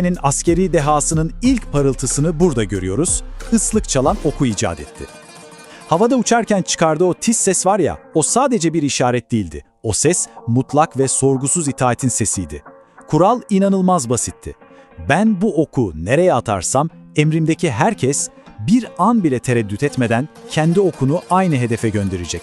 Hikayenin askeri dehasının ilk parıltısını burada görüyoruz. Islık çalan oku icat etti. Havada uçarken çıkardığı o tiz ses var ya, o sadece bir işaret değildi. O ses mutlak ve sorgusuz itaatin sesiydi. Kural inanılmaz basitti. Ben bu oku nereye atarsam emrimdeki herkes bir an bile tereddüt etmeden kendi okunu aynı hedefe gönderecek.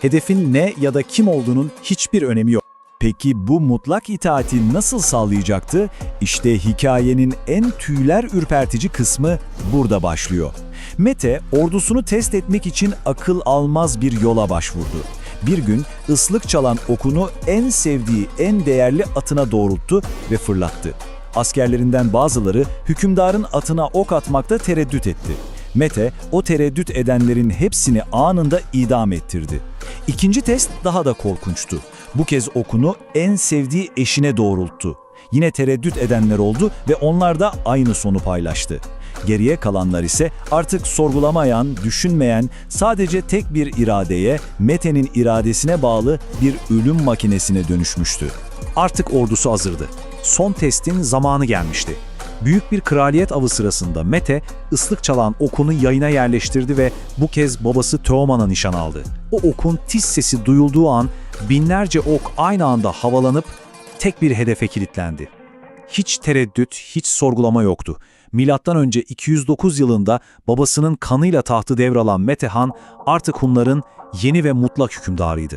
Hedefin ne ya da kim olduğunun hiçbir önemi yok. Peki bu mutlak itaati nasıl sağlayacaktı? İşte hikayenin en tüyler ürpertici kısmı burada başlıyor. Mete ordusunu test etmek için akıl almaz bir yola başvurdu. Bir gün ıslık çalan okunu en sevdiği, en değerli atına doğrulttu ve fırlattı. Askerlerinden bazıları hükümdarın atına ok atmakta tereddüt etti. Mete o tereddüt edenlerin hepsini anında idam ettirdi. İkinci test daha da korkunçtu. Bu kez okunu en sevdiği eşine doğrulttu. Yine tereddüt edenler oldu ve onlar da aynı sonu paylaştı. Geriye kalanlar ise artık sorgulamayan, düşünmeyen, sadece tek bir iradeye, Mete'nin iradesine bağlı bir ölüm makinesine dönüşmüştü. Artık ordusu hazırdı. Son testin zamanı gelmişti. Büyük bir kraliyet avı sırasında Mete ıslık çalan okunu yayına yerleştirdi ve bu kez babası Teoman'a nişan aldı. O okun tiz sesi duyulduğu an binlerce ok aynı anda havalanıp tek bir hedefe kilitlendi. Hiç tereddüt, hiç sorgulama yoktu. Milattan önce 209 yılında babasının kanıyla tahtı devralan Metehan artık Hunların yeni ve mutlak hükümdarıydı.